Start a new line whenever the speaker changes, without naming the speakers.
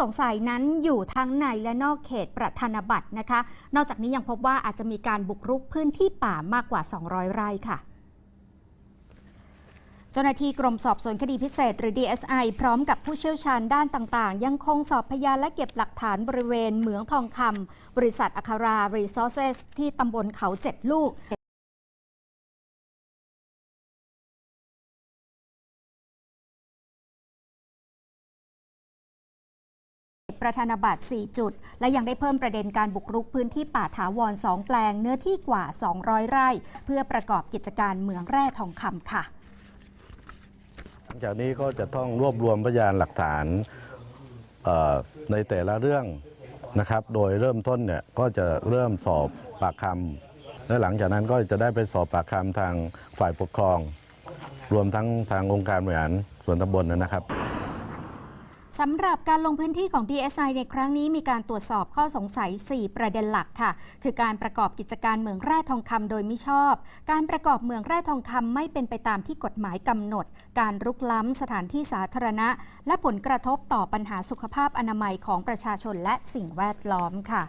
สงสัยนั้นอยู่ทั้งในและนอกเขตประธานาบัตรนะคะ นอกจากนี้ยังพบว่าอาจจะมีการบุกรุกพื้นที่ป่ามากกว่า 200 ไร่ค่ะเจ้าหน้าที่กรมสอบสวนคดีพิเศษ หรือ DSI พร้อมกับผู้เชี่ยวชาญด้านต่างๆ ยังคงสอบพยานและเก็บหลักฐานบริเวณเหมืองทองคำบริษัทอัคารา Resources ที่ตำบลเขาเจ็ดลูก ประธานาบัตร 4 จุด และยังได้เพิ่มประเด็นการบุกรุกพื้นที่ป่าถาวร 2 แปลงเนื้อที่กว่า 200 ไร่ เพื่อประกอบกิจการเหมืองแร่ทองคำค่ะ
หลังจากนี้ก็จะต้องรวบรวมพยานหลักฐานในแต่ละเรื่องนะครับ โดยเริ่มต้นเนี่ยก็จะเริ่มสอบปากคำและหลังจากนั้นก็จะได้ไปสอบปากคำทางฝ่ายปกครอง รวมทั้งทางองค์การบริหารส่วนตำบลนะครับ
สำหรับการลงพื้นที่ของ DSI ในครั้งนี้มีการตรวจสอบข้อสงสัย 4 ประเด็นหลักค่ะ คือการประกอบกิจการเมืองแร่ทองคำโดยมิชอบ การประกอบเมืองแร่ทองคำไม่เป็นไปตามที่กฎหมายกำหนด การรุกล้ำสถานที่สาธารณะ และผลกระทบต่อปัญหาสุขภาพอนามัยของประชาชนและสิ่งแวดล้อมค่ะ